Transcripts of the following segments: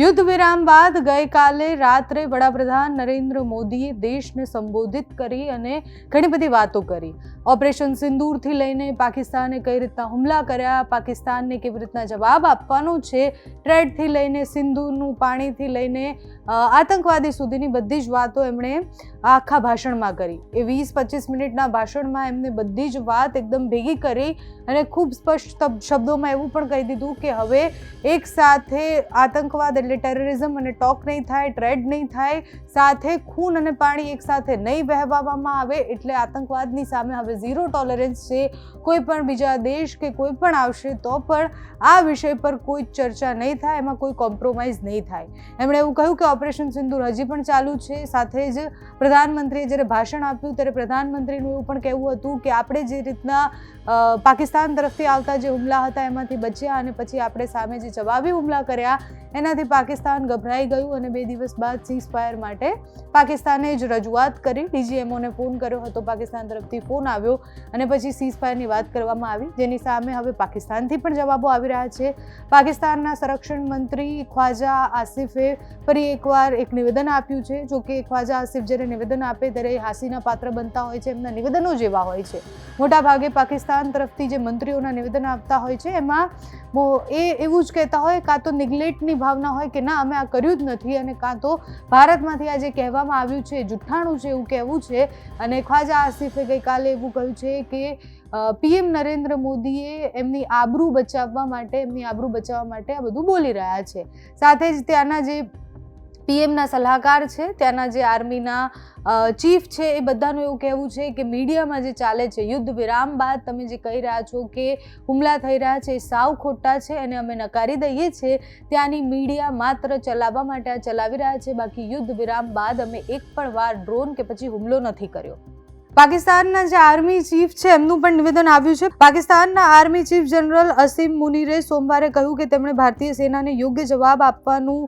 યુદ્ધ વિરામ બાદ ગઈકાલે રાત્રે વડાપ્રધાન નરેન્દ્ર મોદીએ દેશને સંબોધિત કરી અને ઘણી બધી વાતો કરી. ઓપરેશન સિંદૂરથી લઈને પાકિસ્તાને કઈ રીતના હુમલા કર્યા, પાકિસ્તાનને કેવી રીતના જવાબ આપવાનો છે? ટ્રેડથી લઈને સિંધુનું પાણીથી લઈને આતંકવાદી સુધીની બધી જ વાતો એમણે આખા ભાષણમાં કરી. એ વીસ પચીસ મિનિટના ભાષણમાં એમને બધી જ વાત એકદમ ભેગી કરી અને ખૂબ સ્પષ્ટ શબ- શબ્દોમાં એવું પણ કહી દીધું કે હવે એક સાથે આતંકવાદ એટલે ટેરરિઝમ અને ટોક નહીં થાય, ટ્રેડ નહીં થાય, સાથે ખૂન અને પાણી એક સાથે નહીં વહેવામાં આવે એટલે આતંકવાદની સામે હવે ઝીરો ટોલરન્સ છે, કોઈ પણ બીજા દેશ કે કોઈ પણ આવશે તો પણ આ વિષય પર કોઈ ચર્ચા નહીં થાય, એમાં કોઈ કોમ્પ્રોમાઇઝ નહીં થાય. એમણે એવું કહ્યું કે ઓપરેશન સિંદૂર હજી પણ ચાલુ છે, સાથે જ પ્રધાનમંત્રીએ જ્યારે ભાષણ આપ્યું ત્યારે પ્રધાનમંત્રીનું એવું પણ કહેવું હતું કે આપણે જે રીતના પાકિસ્તાન તરફથી આવતા જે હુમલા હતા એમાંથી બચ્યા અને પછી આપણે સામે જે જવાબી હુમલા કર્યા, એનાથી પાકિસ્તાન ગભરાઈ ગયું અને બે દિવસ બાદ સીઝ ફાયર માટે પાકિસ્તાને જ રજૂઆત કરી. ડીજીએમઓને ફોન કર્યો હતો, પાકિસ્તાન તરફથી ફોન આવ્યો અને પછી સીઝ ફાયરની વાત કરવામાં આવી, જેની સામે હવે પાકિસ્તાનથી પણ જવાબો આવી રહ્યા છે. પાકિસ્તાનના સંરક્ષણ મંત્રી ખ્વાજા આસિફે ફરી એકવાર એક નિવેદન આપ્યું છે. જો કે ખ્વાજા આસિફ જ્યારે નિવેદન આપે ત્યારે હાસીના પાત્ર બનતા હોય છે, એમના નિવેદનો જેવા હોય છે. મોટાભાગે પાકિસ્તાન તરફથી જે મંત્રીઓના નિવેદન આપતા હોય છે, એમાં એ એવું જ કહેતા હોય, કાં તો નિગ્લેક્ટની ભાવના હોય કે ના, અમે આ કર્યું જ નથી અને કાં તો ભારતમાંથી આ જે કહેવામાં આવ્યું છે, જુઠ્ઠાણું છે એવું કહેવું છે. અને ખ્વાજા આસિફે ગઈકાલે એવું કહ્યું છે કે પીએમ નરેન્દ્ર મોદીએ એમની આબરૂ બચાવવા માટે, એમની આબરૂ બચાવવા માટે આ બધું બોલી રહ્યા છે. સાથે જ ત્યાંના જે પીએમના સલાહકાર છે, ત્યાંના જે આર્મીના ચીફ છે, એ બધાનું એવું કહેવું છે કે મીડિયામાં જે ચાલે છે, યુદ્ધ વિરામ બાદ તમે જે કહી રહ્યા છો કે હુમલા થઈ રહ્યા છે, એ સાવ ખોટા છે અને અમે નકારી દઈએ છીએ, ત્યાંની મીડિયા માત્ર ચલાવવા માટે આ ચલાવી રહ્યા છે, બાકી યુદ્ધ વિરામ બાદ અમે એક પણ વાર ડ્રોન કે પછી હુમલો નથી કર્યો. પાકિસ્તાનના જે આર્મી ચીફ છે, એમનું પણ નિવેદન આવ્યું છે. પાકિસ્તાનના આર્મી ચીફ જનરલ અસીમ મુનીરે સોમવારે કહ્યું કે તેમણે ભારતીય સેનાને યોગ્ય જવાબ આપવાનું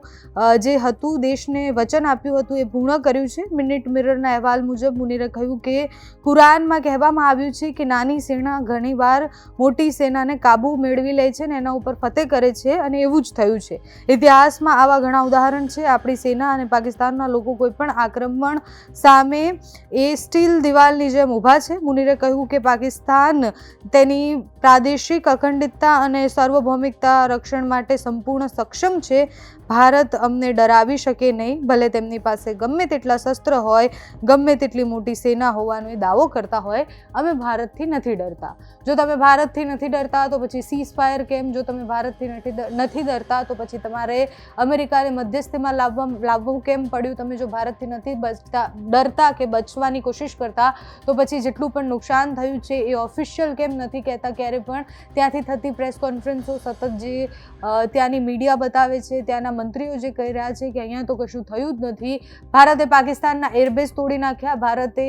જે હતું, દેશને વચન આપ્યું હતું, એ પૂર્ણ કર્યું છે. મિનિટ મિરરના અહેવાલ મુજબ મુનીરે કહ્યું કે કુરાનમાં કહેવામાં આવ્યું છે કે નાની સેના ઘણીવાર મોટી સેનાને કાબુ મેળવી લે છે અને એના ઉપર ફતેહ કરે છે અને એવું જ થયું છે. ઇતિહાસમાં આવા ઘણા ઉદાહરણ છે. આપણી સેના અને પાકિસ્તાનના લોકો કોઈ પણ આક્રમણ સામે એ સ્ટીલ દિવાલની જેમ ઊભા છે. મુનિરે કહ્યું કે પાકિસ્તાન તેની પ્રાદેશિક અખંડિતતા અને સાર્વભૌમિકતા રક્ષણ માટે સંપૂર્ણ સક્ષમ છે. ભારત અમને ડરાવી શકે નહીં. ભલે તેમની પાસે ગમે તેટલા શસ્ત્ર હોય, ગમે તેટલી મોટી સેના હોવાનો એ દાવો કરતા હોય, અમે ભારતથી નથી ડરતા. જો તમે ભારતથી નથી ડરતા, તો પછી સીઝ ફાયર કેમ? જો તમે ભારતથી નથી નથી ડરતા, તો પછી તમારે અમેરિકાને મધ્યસ્થીમાં લાવવા, લાવવું કેમ પડ્યું? તમે જો ભારતથી નથી બચતા, ડરતા કે બચવાની કોશિશ કરતા તો પછી જેટલું પણ નુકસાન થયું છે એ ઓફિશિયલ કેમ નથી કહેતા ક્યારે પણ, ત્યાંથી થતી પ્રેસ કોન્ફરન્સો સતત જે ત્યાંની મીડિયા બતાવે છે, ત્યાંના મંત્રીઓ જે કહી રહ્યા છે કે અહીંયા તો કશું થયું જ નથી. ભારતે પાકિસ્તાનના એરબેઝ તોડી નાખ્યા, ભારતે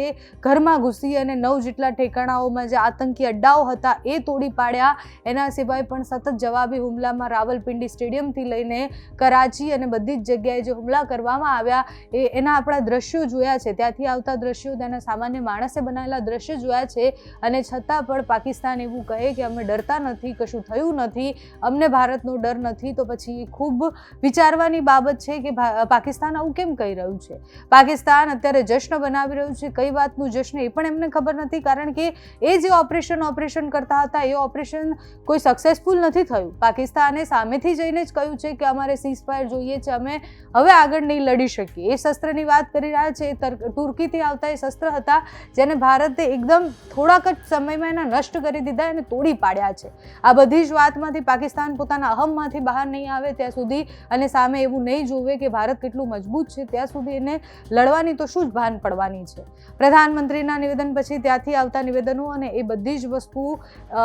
ઘરમાં ઘૂસી અને નવ જેટલા ઠેકાણાઓમાં જે આતંકી અડ્ડાઓ હતા એ તોડી પાડ્યા. એના સિવાય પણ સતત જવાબી હુમલામાં રાવલપિંડી સ્ટેડિયમથી લઈને કરાચી અને બધી જ જગ્યાએ જે હુમલા કરવામાં આવ્યા, એ એના આપણા દ્રશ્યો જોયા છે. ત્યાંથી આવતા દ્રશ્યો તેના સામાન્ય માણસે બનાવેલા દ્રશ્ય જોયા છે અને છતાં પણ પાકિસ્તાન એવું કહે કે અમે ડરતા નથી, કશું થયું નથી, અમને ભારતનો ડર નથી. તો પછી ખૂબ વિચારવાની બાબત છે કે પાકિસ્તાન આવું કેમ કહી રહ્યું છે? પાકિસ્તાન અત્યારે જશ્ન બનાવી રહ્યું છે. કઈ વાતનું જશ્ન એ પણ એમને ખબર નથી કારણ કે એ જે ઓપરેશન ઓપરેશન કરતા હતા, એ ઓપરેશન કોઈ સક્સેસફુલ નથી થયું. પાકિસ્તાને સામેથી જઈને જ કહ્યું છે કે અમારે સીઝ ફાયર જોઈએ છે, અમે હવે આગળ નહીં લડી શકીએ. એ શસ્ત્રની વાત કરી રહ્યા છે. તુર્કીથી આવતા એ શસ્ત્ર હતા. જેને ભારતે એકદમ થોડાક જ સમયમાં એના નષ્ટ કરી દીધા અને તોડી પાડ્યા છે. આ બધી જ વાતમાંથી પાકિસ્તાન પોતાના અહમમાંથી બહાર નહીં આવે ત્યાં સુધી અને સામે એવું નહીં જોવે કે ભારત કેટલું મજબૂત છે, ત્યાં સુધી એને લડવાની તો શું જ ભાન પડવાની છે. પ્રધાનમંત્રીના નિવેદન પછી ત્યાંથી આવતા નિવેદનો અને એ બધી જ વસ્તુ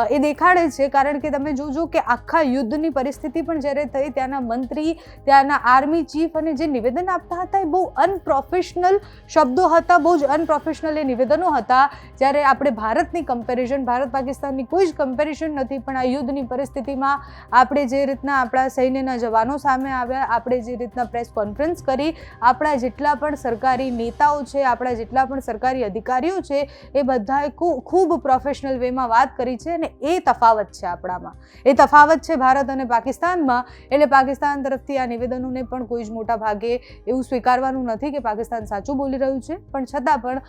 એ દેખાડે છે. કારણ કે તમે જોજો કે આખા યુદ્ધની પરિસ્થિતિ પણ જ્યારે થઈ ત્યાંના મંત્રી, ત્યાંના આર્મી ચીફ અને જે નિવેદન આપતા હતા એ બહુ અનપ્રોફેશનલ શબ્દો હતા, બહુ જ અનપ્રોફેશનલ એ નિવેદનો હતા. જ્યારે આપણે ભારતની કમ્પેરિઝન ભારત પાકિસ્તાનની કોઈ જ કમ્પેરિઝન નથી, પણ આ યુદ્ધની પરિસ્થિતિમાં આપણે જે રીતના આપણા સૈન્યના જવાનો સામે આવ્યા, આપણે જે રીતના પ્રેસ કોન્ફરન્સ કરી, આપણા જેટલા પણ સરકારી નેતાઓ છે, આપણા જેટલા પણ સરકારી અધિકારીઓ છે, એ બધાએ ખૂબ પ્રોફેશનલ વેમાં વાત કરી છે અને એ તફાવત છે આપણામાં. એ તફાવત છે ભારત અને પાકિસ્તાનમાં. એટલે પાકિસ્તાન તરફથી આ નિવેદનોને પણ કોઈ જ મોટા ભાગે એવું સ્વીકારવાનું નથી કે પાકિસ્તાન સાચું બોલી રહ્યું છે. પણ છતાં પણ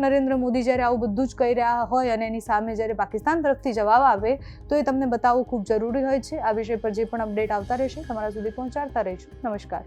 નરેન્દ્ર મોદી જ્યારે આવું બધું જ કહી રહ્યા હોય અને એની સામે જ્યારે પાકિસ્તાન તરફથી જવાબ આવે, તો એ તમને બતાવવું ખૂબ જરૂરી હોય છે. આ વિષય પર જે પણ અપડેટ આવતા રહેશે તમારા સુધી પહોંચાડતા રહીશું. નમસ્કાર.